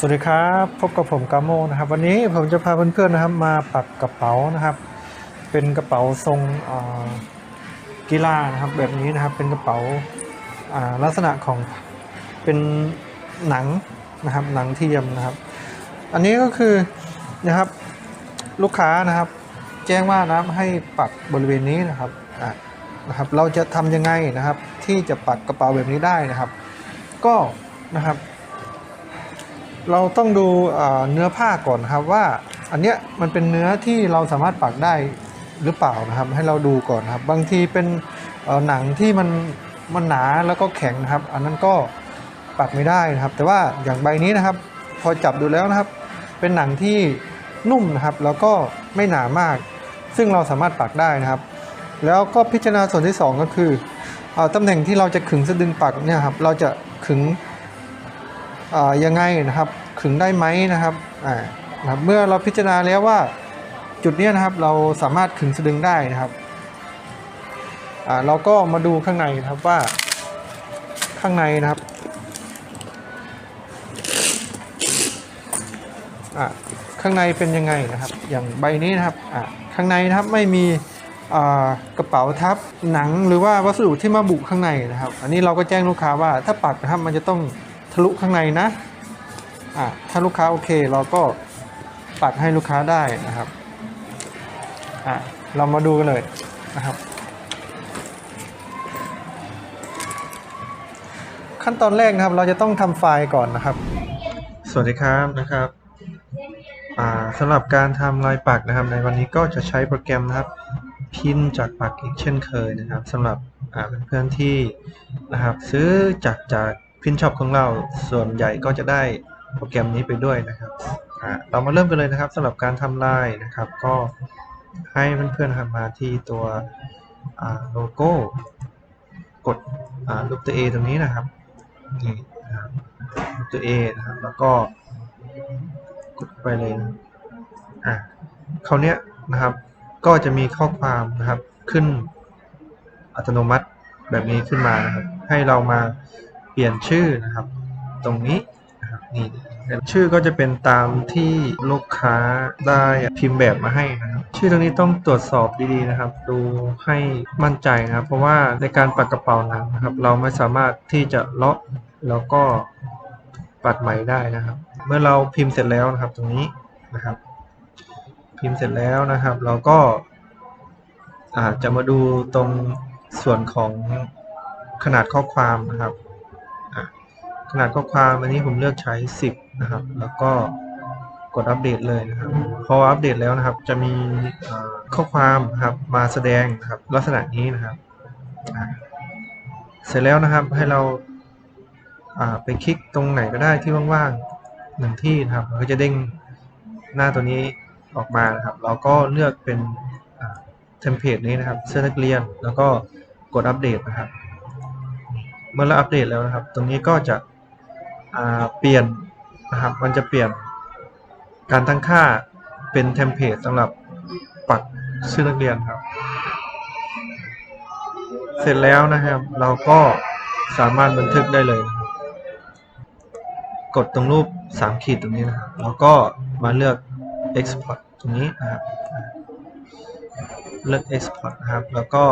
สวัสดีครับพบกับผมกาโมนะครับวันนี้ผมจะพาเพื่อนๆนะครับมาปักกระเป๋านะครับ เป็นกระเป๋าทรงกีฬานะครับแบบนี้นะครับเป็นกระเป๋าลักษณะของเป็นหนังนะครับหนังเทียมนะครับ อันนี้ก็คือนะครับลูกค้านะครับแจ้งว่านะครับให้ปักบริเวณนี้นะครับนะครับเราจะทำยังไงนะครับที่จะปักกระเป๋าแบบนี้ได้นะครับ ก็นะครับ เราต้องดูเนื้อผ้าก่อนครับว่าอันเนี้ยมันเป็นเนื้อที่เราสามารถปักได้หรือเปล่านะครับ ให้เราดูก่อนครับ บางทีเป็นหนังที่มันมันหนาแล้วก็แข็งนะครับ อันนั้นก็ปักไม่ได้นะครับ แต่ว่าอย่างใบนี้นะครับ พอจับดูแล้วนะครับ เป็นหนังที่นุ่มนะครับ แล้วก็ไม่หนามาก ซึ่งเราสามารถปักได้นะครับ แล้วก็พิจารณาส่วนที่สองก็คืออตำแหน่งที่เราจะขึงสะดึงปักเนี่ยครับเราจะขึง ยังไงนะครับขึงได้ไหมนะครับอ่านะครับเมื่อเราพิจารณาแล้วว่าจุดนี้นะครับเราสามารถขึงสะดึงได้นะครับอ่าเราก็มาดูข้างในนะครับว่าข้างในนะครับอ่าข้างในเป็นยังไงนะครับ อย่างใบนี้นะครับอ่าข้างในนะครับไม่มีกระเป๋าทับหนังหรือว่าวัสดุที่มาบุข้างในนะครับ อันนี้เราก็แจ้งลูกค้าว่าถ้าปักนะครับมันจะต้อง ลุข้างในนะอะถ้าลูกค้าโอเคเราก็ปัดให้ลูกค้าได้นะครับอะเรามาดูกันเลยนะครับ ขั้นตอนแรกนะครับเราจะต้องทำไฟล์ก่อนนะครับ สวัสดีครับนะครับอ่าสำหรับการทำลายปักนะครับ ในวันนี้ก็จะใช้โปรแกรมนะครับ พินจากปักอีกเช่นเคยนะครับสำหรับอ่าเพื่อนๆที่นะครับ ซื้อจากจาก พินช็อปของเราส่วนใหญ่ก็จะได้โปรแกรมนี้ไปด้วยนะครับเรามาเริ่มกันเลยนะครับสำหรับการทำลายนะครับ ก็ให้เพื่อนๆนะครับมาที่ตัวโลโก้ กดรูปตัว A ตรงนี้นะครับนี่รูปตัว A นะครับแล้วก็กดไปเลยนะอะคราวเนี้ยนะครับ ก็จะมีข้อความนะครับขึ้นอัตโนมัติแบบนี้ขึ้นมานะครับ ให้เรามา ปลี่ยนชื่อนะครับ ตรงนี้นะครับนี่ชื่อก็จะเป็นตามที่ลูกค้าได้พิมพ์แบบมาให้นะครับ ชื่อตรงนี้ต้องตรวจสอบดีๆนะครับ ดูให้มั่นใจนะครับ เพราะว่าในการปัดกระเป๋านังนะครับ เราไม่สามารถที่จะเลาะแล้วก็ปัดใหม่ได้นะครับ เมื่อเราพิมพ์เสร็จแล้วนะครับตรงนี้นะครับ พิมพ์เสร็จแล้วนะครับ เราก็อาจจะมาดูตรงส่วนของขนาดข้อความนะครับ ขนาดข้อความอันนี้ผมเลือกใช้ 10 นะครับ แล้วก็กดอัปเดตเลยนะครับ พออัปเดตแล้วนะครับ จะมีข้อความนะครับมาแสดงนะครับลักษณะนี้นะครับ เสร็จแล้วนะครับให้เราไปคลิกตรงไหนก็ได้ที่ว่างๆหนึ่งที่นะครับมันก็จะเด้งหน้าตัวนี้ออกมานะครับ เราก็เลือกเป็นเทมเพลตนี้นะครับเสื้อนักเรียนแล้วก็กดอัปเดตนะครับ เมื่อเราอัปเดตแล้วนะครับ ตรงนี้ก็จะ เปลี่ยนนะครับ มันจะเปลี่ยนการตั้งค่าเป็นเทมเพลตสำหรับปักชื่อนักเรียนครับ เสร็จแล้วนะครับ เราก็สามารถบันทึกได้เลย กดตรงรูป 3 ขีดตรงนี้นะครับแล้วก็มาเลือก export ตรงนี้นะครับ เลือก export นะครับ แล้วก็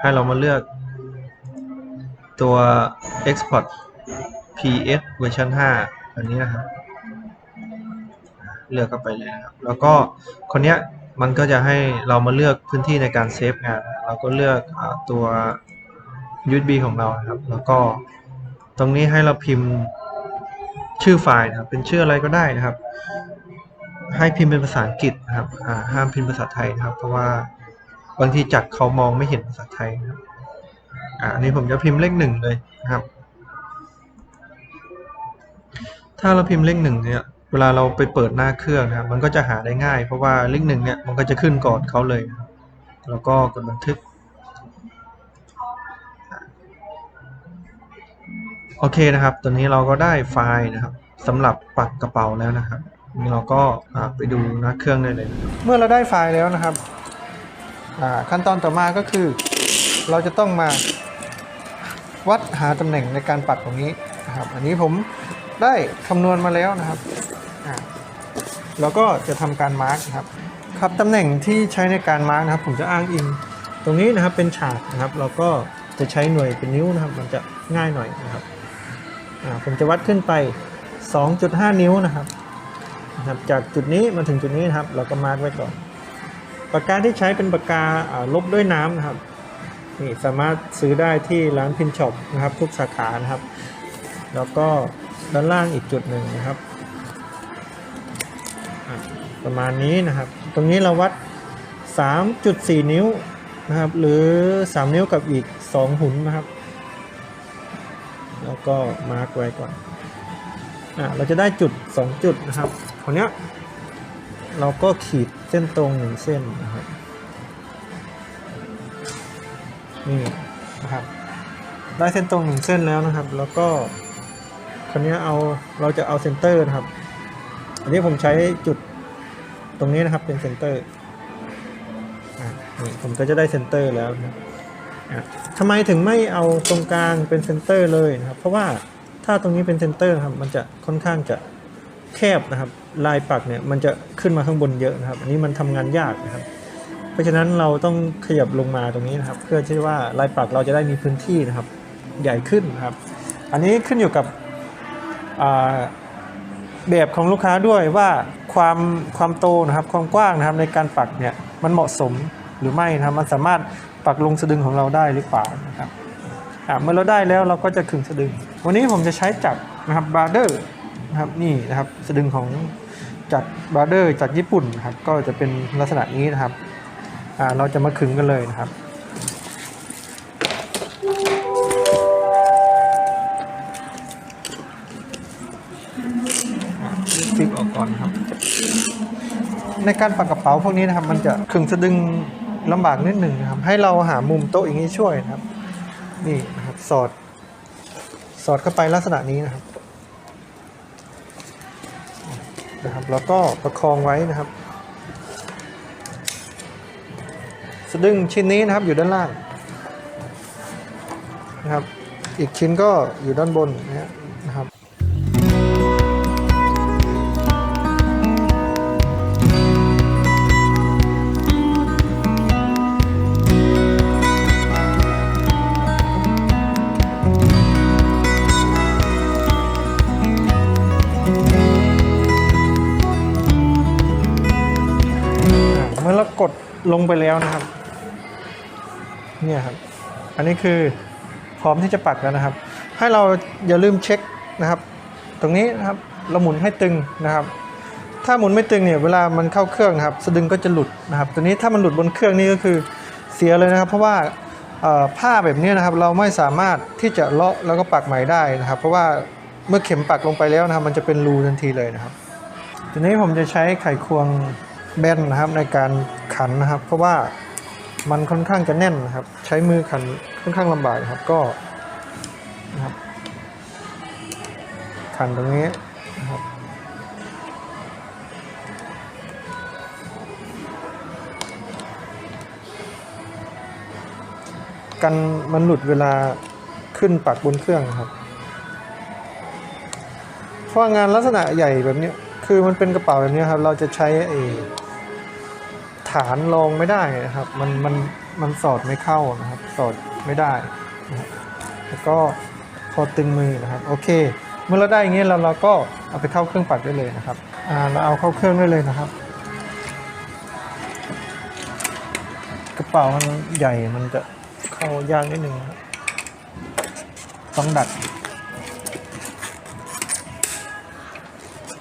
ให้เรามาเลือกตัว export ps เวอร์ชัน5อันนี้นะครับเลือกเข้าไปเลยนะครับ แล้วก็คนเนี้ยมันก็จะให้เรามาเลือกพื้นที่ในการเซฟงาน เราก็เลือกอตัว USB ของเราครับ แล้วก็ตรงนี้ให้เราพิมพ์ชื่อไฟล์นะครับ เป็นชื่ออะไรก็ได้นะครับ ให้พิมพ์เป็นภาษาอังกฤษนะครับ ห้ามพิมพ์ภาษาไทยนะครับ เพราะว่าบางทีจัดเขามองไม่เห็นภาษาไทยนะครับ อ่าอันนี้ผมจะพิมพ์เลขหนึ่งเลยนะครับ ถ้าเราพิมพ์เลขหนึ่งเนี่ยเวลาเราไปเปิดหน้าเครื่องนะครับมันก็จะหาได้ง่าย เพราะว่าเลขหนึ่งเนี่ยมันก็จะขึ้นก่อนเขาเลยนะครับแล้วก็กดบันทึกโอเคนะครับตัวนี้เราก็ได้ไฟล์นะครับสำหรับปักกระเป๋าแล้วนะครับนี่เราก็ไปดูหน้าเครื่องได้เลยนะเมื่อเราได้ไฟล์แล้วนะครับขั้นตอนต่อมาก็คือ เราจะต้องมาวัดหาตำแหน่งในการปักตรงนี้นะครับ อันนี้ผม ได้คำนวณมาแล้วนะครับอ่าแล้วก็จะทำการมาร์กนะครับครับตำแหน่งที่ใช้ในการมาร์กนะครับ ผมจะอ้างอิงตรงนี้นะครับเป็นฉากนะครับ เราก็จะใช้หน่วยเป็นนิ้วนะครับ มันจะง่ายหน่อยนะครับผมจะวัดขึ้นไป 2.5 นิ้วนะครับนะครับจากจุดนี้มาถึงจุดนี้นะครับ เราก็มาร์กไว้ก่อนปากกาที่ใช้เป็นปากกาอ่าลบด้วยน้ำนะครับนี่สามารถซื้อได้ที่ร้านพินช็อปนะครับ ทุกสาขานะครับ แล้วก็ ด้านล่างอีกจุดหนึ่งนะครับ ประมาณนี้นะครับ ตรงนี้เราวัด 3.4 นิ้วนะครับ หรือ 3 นิ้วกับอีก 2 หุนนะครับ แล้วก็มาร์กไว้ก่อนอะเราจะได้จุด 2 จุดนะครับคราวเนี้ยเราก็ขีดเส้นตรงหนึ่งเส้นนะครับนี่นะครับ ได้เส้นตรงหนึ่งเส้นแล้วนะครับ แล้วก็ คราวนี้เอาเราจะเอาเซนเตอร์นะครับ อันนี้ผมใช้จุดตรงนี้นะครับเป็นเซนเตอร์นี่ผมก็จะได้เซนเตอร์แล้วนะครับทำไมถึงไม่เอาตรงกลางเป็นเซนเตอร์เลยนะครับ เพราะว่าถ้าตรงนี้เป็นเซนเตอร์ครับมันจะค่อนข้างจะแคบนะครับ ลายปักเนี่ยมันจะขึ้นมาข้างบนเยอะนะครับ อันนี้มันทำงานยากนะครับ เพราะฉะนั้นเราต้องขยับลงมาตรงนี้นะครับ เพื่อที่ว่าลายปักเราจะได้มีพื้นที่นะครับ ใหญ่ขึ้นนะครับ อันนี้ขึ้นอยู่กับ แบบของลูกค้าด้วยว่าความความโตนะครับความกว้างนะครับในการปักเนี่ยมันเหมาะสมหรือไม่นะครับมันสามารถปักลงสะดึงของเราได้หรือเปล่านะครับเมื่อเราได้แล้วเราก็จะขึงสะดึง วันนี้ผมจะใช้จักรนะครับบาร์เดอร์นะครับนี่นะครับสะดึงของจักรบาร์เดอร์จากญี่ปุ่นนะครับก็จะเป็นลักษณะนี้นะครับเราจะมาขึงกันเลยนะครับ กออกก่อนครับ ในการปักกระเป๋าพวกนี้นะครับ มันจะขึงสะดึงลำบากนิดหนึ่งนะครับ ให้เราหามุมโต๊ะอย่างนี้ช่วยนะครับ นี่นะครับสอด สอดเข้าไปลักษณะนี้นะครับนะครับ แล้วก็ประคองไว้นะครับสะดึงชิ้นนี้นะครับอยู่ด้านล่างนะครับ อีกชิ้นก็อยู่ด้านบนนะ ลงไปแล้วนะครับ เนี่ยครับ อันนี้คือพร้อมที่จะปักแล้วนะครับ ให้เราอย่าลืมเช็คนะครับ ตรงนี้นะครับเราหมุนให้ตึงนะครับ ถ้าหมุนไม่ตึงเนี่ยเวลามันเข้าเครื่องนะครับ สะดึงก็จะหลุดนะครับ ตัวนี้ถ้ามันหลุดบนเครื่องนี่ก็คือเสียเลยนะครับ เพราะว่าผ้าแบบนี้นะครับ เราไม่สามารถที่จะเลาะแล้วก็ปักใหม่ได้นะครับ เพราะว่าเมื่อเข็มปักลงไปแล้วนะครับ มันจะเป็นรูทันทีเลยนะครับทีนี้ผมจะใช้ไขควง แบนนะครับในการขันนะครับ เพราะว่ามันค่อนข้างจะแน่นนะครับ ใช้มือขันค่อนข้างลำบากครับก็นะครับขันตรงนี้นะครับกันมันหลุดเวลาขึ้นปักบนเครื่องครับ เพราะงานลักษณะใหญ่แบบนี้คือมันเป็นกระเป๋าแบบนี้ครับ เราจะใช้ไอ้ ฐานรองไม่ได้นะครับ มันมันมันสอดไม่เข้านะครับ สอดไม่ได้นะครับแล้วก็พอตึงมือนะครับ โอเค เมื่อเราได้อย่างนี้เราเราก็เอาไปเข้าเครื่องปัดได้เลยนะครับอ่าเราเอาเข้าเครื่องได้เลยนะครับ กระเป๋ามันใหญ่มันจะเข้ายากนิดนึงนะต้องดัด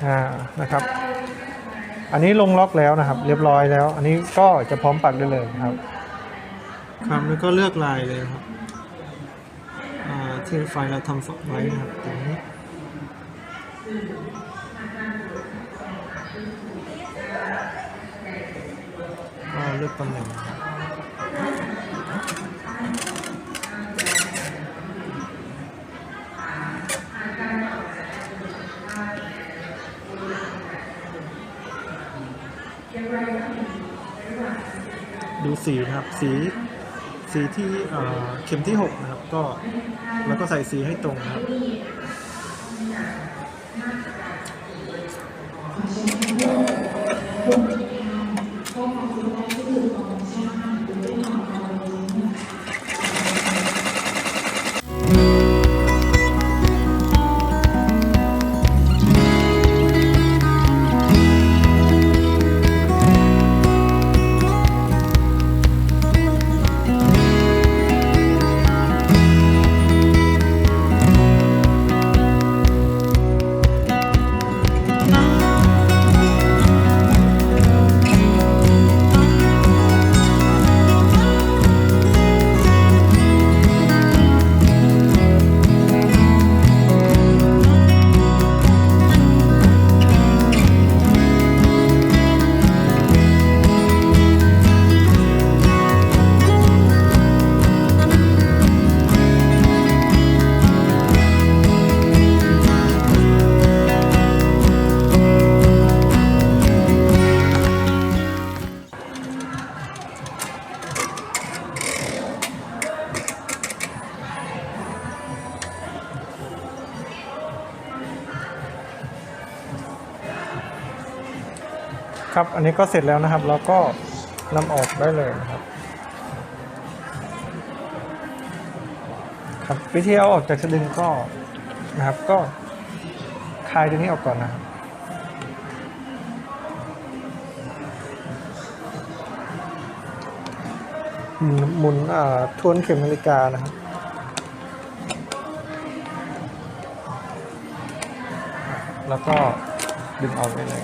อ่านะครับ อันนี้ลงล็อกแล้วนะครับ เรียบร้อยแล้ว อันนี้ก็จะพร้อมปักได้เลยครับ ครับแล้วก็เลือกลายเลยครับอ่าที่ไฟล์เราทำไว้นะครับตรงนี้เลือกตำแหน่งนะครับดู สีนะครับ สีสีที่เอ่อเข็มที่6นะครับก็แล้วก็ใส่สีให้ตรงนะครับ อันนี้ก็เสร็จแล้วนะครับ เราก็นำออกได้เลยนะครับครับวิธีเอาออกจากสะดึงก็นะครับก็คลายตัวนี้ออกก่อนนะครับหมุนทวนเข็มนาฬิกานะครับแล้วก็ดึงออกได้เลย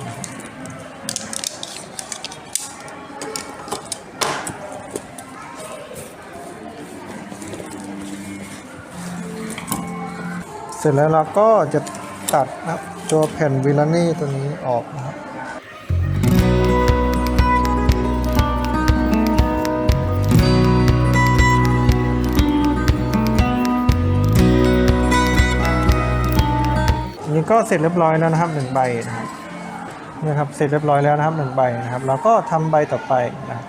สร็จแล้วเราก็จะตัดนะครับตัวแผ่นวิลานี่ตัวนี้ออกนะครับนี้ก็เสร็จเรียบร้อยแล้วนะครับหนึ่งใบนะครับนี่ครับเสร็จเรียบร้อยแล้วนะครับหนึ่งใบนะครับ เราก็ทำใบต่อไปนะครับ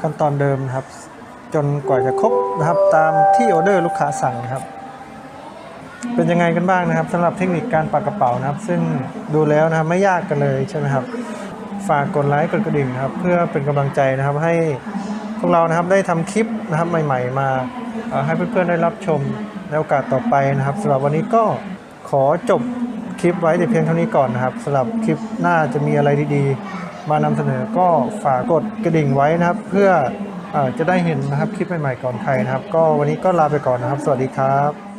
ขั้นตอนเดิมนะครับ จนกว่าจะครบนะครับตามที่ออเดอร์ลูกค้าสั่งนะครับ เป็นยังไงกันบ้างนะครับสำหรับเทคนิคการปักกระเป๋านะครับ ซึ่งดูแล้วนะครับไม่ยากกันเลยใช่ไหมครับ ฝากกดไลค์กดกระดิ่งนะครับ เพื่อเป็นกำลังใจนะครับให้พวกเรานะครับได้ทำคลิปนะครับใหม่ ๆ มาให้เพื่อนๆได้รับชมในโอกาสต่อไปนะครับสำหรับวันนี้ก็ขอจบคลิปไว้แต่เพียงเท่านี้ก่อนนะครับสำหรับคลิปหน้าจะมีอะไรดีๆ มานำเสนอก็ฝากกดกระดิ่งไว้นะครับ เพื่อออจะได้เห็นนะครับคลิปใหม่ๆก่อนใครนะครับ ก็วันนี้ก็ลาไปก่อนนะครับ สวัสดีครับ